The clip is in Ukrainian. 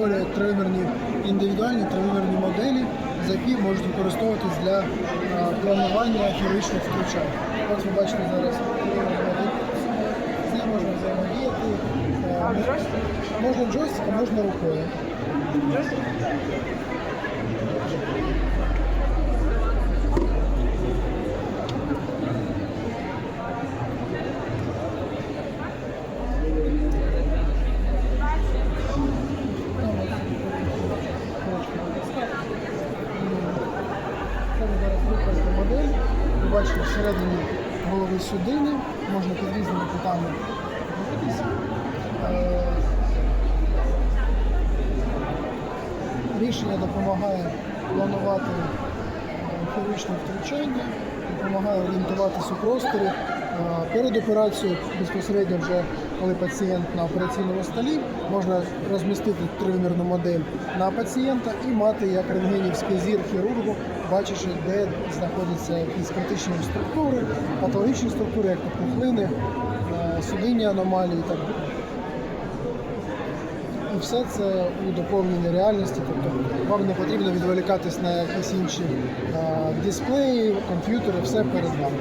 створює тренерні індивідуальні тренерні моделі, за які можуть використовуватись для е, планування хірургічних втручань. От ви бачите зараз тривимірну. З можна взаємодіяти. е, Можна джойстиком, можна рукою. Це ви зараз рухаєте модель. Ви бачите всередині голови судини, можна під різними кутами дивитися. Е, Рішення допомагає планувати хірургічне втручання, допомагає орієнтуватися у просторі. Перед операцією безпосередньо вже коли пацієнт на операційному столі, можна розмістити тривимірну модель на пацієнта і мати як рентгенівський зір хірургу, бачачи, де знаходяться якісь критичні структури, патологічні структури, як пухлини, е, судинні аномалії. Так. І все це у доповненій реальності, тобто вам не потрібно відволікатись на якісь інші е, дисплеї, комп'ютери, все перед вами.